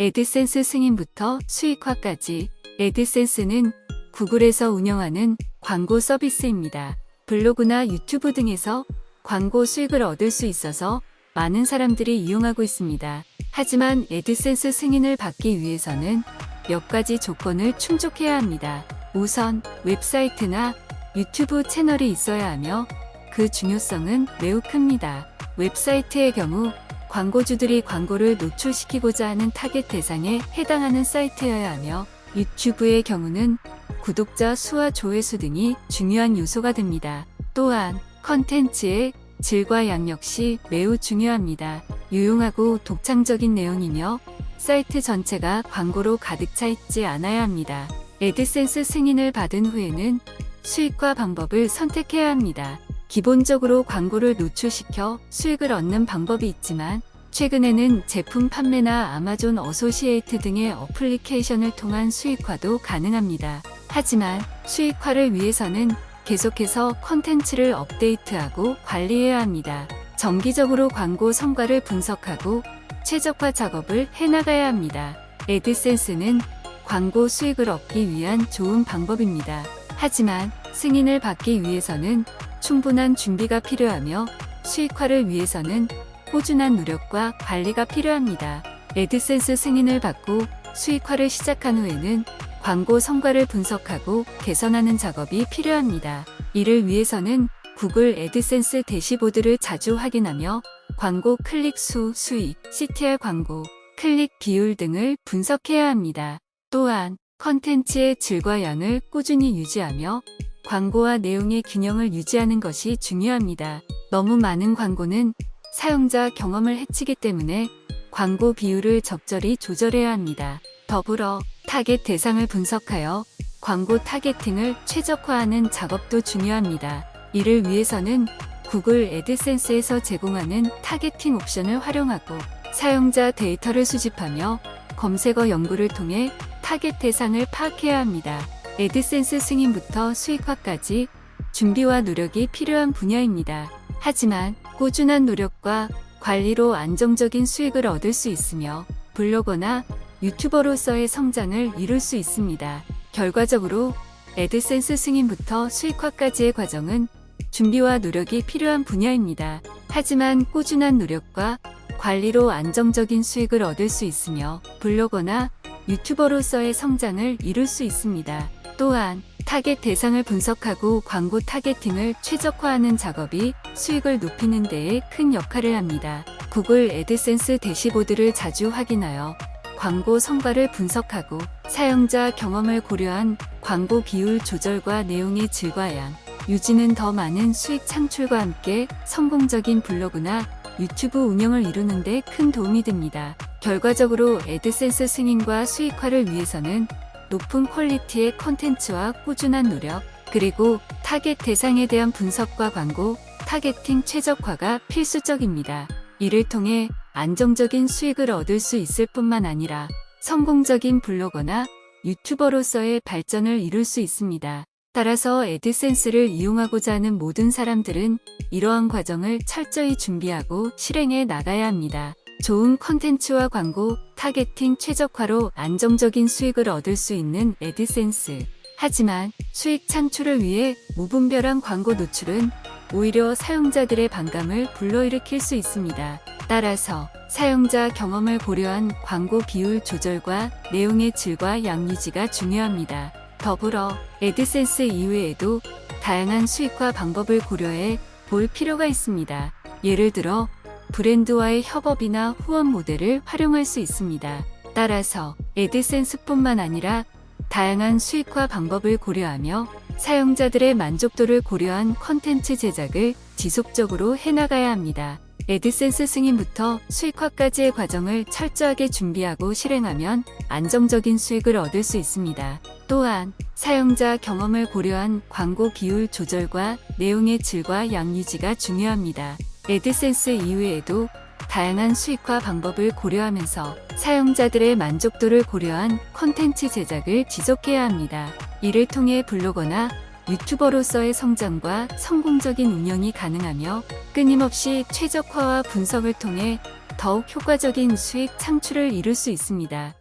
에드센스 승인부터 수익화까지 에드센스는 구글에서 운영하는 광고 서비스입니다. 블로그나 유튜브 등에서 광고 수익을 얻을 수 있어서 많은 사람들이 이용하고 있습니다. 하지만 에드센스 승인을 받기 위해서는 몇 가지 조건을 충족해야 합니다. 우선 웹사이트나 유튜브 채널이 있어야 하며 그 중요성은 매우 큽니다. 웹사이트의 경우 광고주들이 광고를 노출시키고자 하는 타겟 대상에 해당하는 사이트여야 하며 유튜브의 경우는 구독자 수와 조회수 등이 중요한 요소가 됩니다. 또한 컨텐츠의 질과 양 역시 매우 중요합니다. 유용하고 독창적인 내용이며 사이트 전체가 광고로 가득 차 있지 않아야 합니다. 에드센스 승인을 받은 후에는 수익화 방법을 선택해야 합니다. 기본적으로 광고를 노출시켜 수익을 얻는 방법이 있지만 최근에는 제품 판매나 아마존 어소시에이트 등의 어플리케이션을 통한 수익화도 가능합니다. 하지만 수익화를 위해서는 계속해서 컨텐츠를 업데이트하고 관리해야 합니다. 정기적으로 광고 성과를 분석하고 최적화 작업을 해나가야 합니다. 에드센스는 광고 수익을 얻기 위한 좋은 방법입니다. 하지만 승인을 받기 위해서는 충분한 준비가 필요하며 수익화를 위해서는 꾸준한 노력과 관리가 필요합니다. 에드센스 승인을 받고 수익화를 시작한 후에는 광고 성과를 분석하고 개선하는 작업이 필요합니다. 이를 위해서는 구글 애드센스 대시보드를 자주 확인하며 광고 클릭 수, 수익, CTR 광고, 클릭 비율 등을 분석해야 합니다. 또한 컨텐츠의 질과 양을 꾸준히 유지하며 광고와 내용의 균형을 유지하는 것이 중요합니다. 너무 많은 광고는 사용자 경험을 해치기 때문에 광고 비율을 적절히 조절해야 합니다. 더불어 타겟 대상을 분석하여 광고 타겟팅을 최적화하는 작업도 중요합니다. 이를 위해서는 구글 애드센스에서 제공하는 타겟팅 옵션을 활용하고 사용자 데이터를 수집하며 검색어 연구를 통해 타겟 대상을 파악해야 합니다. 애드센스 승인부터 수익화까지 준비와 노력이 필요한 분야입니다. 하지만 꾸준한 노력과 관리로 안정적인 수익을 얻을 수 있으며 블로거나 유튜버로서의 성장을 이룰 수 있습니다. 결과적으로 애드센스 승인부터 수익화까지의 과정은 준비와 노력이 필요한 분야입니다. 하지만 꾸준한 노력과 관리로 안정적인 수익을 얻을 수 있으며 블로거나 유튜버로서의 성장을 이룰 수 있습니다. 또한 타겟 대상을 분석하고 광고 타겟팅을 최적화하는 작업이 수익을 높이는 데에 큰 역할을 합니다. 구글 애드센스 대시보드를 자주 확인하여 광고 성과를 분석하고 사용자 경험을 고려한 광고 비율 조절과 내용의 질과 양, 유지는 더 많은 수익 창출과 함께 성공적인 블로그나 유튜브 운영을 이루는 데 큰 도움이 됩니다. 결과적으로 애드센스 승인과 수익화를 위해서는 높은 퀄리티의 컨텐츠와 꾸준한 노력, 그리고 타겟 대상에 대한 분석과 광고, 타겟팅 최적화가 필수적입니다. 이를 통해 안정적인 수익을 얻을 수 있을 뿐만 아니라 성공적인 블로거나 유튜버로서의 발전을 이룰 수 있습니다. 따라서 애드센스를 이용하고자 하는 모든 사람들은 이러한 과정을 철저히 준비하고 실행해 나가야 합니다. 좋은 컨텐츠와 광고, 타겟팅 최적화로 안정적인 수익을 얻을 수 있는 애드센스. 하지만 수익 창출을 위해 무분별한 광고 노출은 오히려 사용자들의 반감을 불러일으킬 수 있습니다. 따라서 사용자 경험을 고려한 광고 비율 조절과 내용의 질과 양 유지가 중요합니다. 더불어 애드센스 이외에도 다양한 수익화 방법을 고려해 볼 필요가 있습니다. 예를 들어 브랜드와의 협업이나 후원 모델을 활용할 수 있습니다. 따라서 애드센스뿐만 아니라 다양한 수익화 방법을 고려하며 사용자들의 만족도를 고려한 컨텐츠 제작을 지속적으로 해나가야 합니다. 애드센스 승인부터 수익화까지의 과정을 철저하게 준비하고 실행하면 안정적인 수익을 얻을 수 있습니다. 또한 사용자 경험을 고려한 광고 비율 조절과 내용의 질과 양 유지가 중요합니다. 애드센스 이외에도 다양한 수익화 방법을 고려하면서 사용자들의 만족도를 고려한 콘텐츠 제작을 지속해야 합니다. 이를 통해 블로거나 유튜버로서의 성장과 성공적인 운영이 가능하며 끊임없이 최적화와 분석을 통해 더욱 효과적인 수익 창출을 이룰 수 있습니다.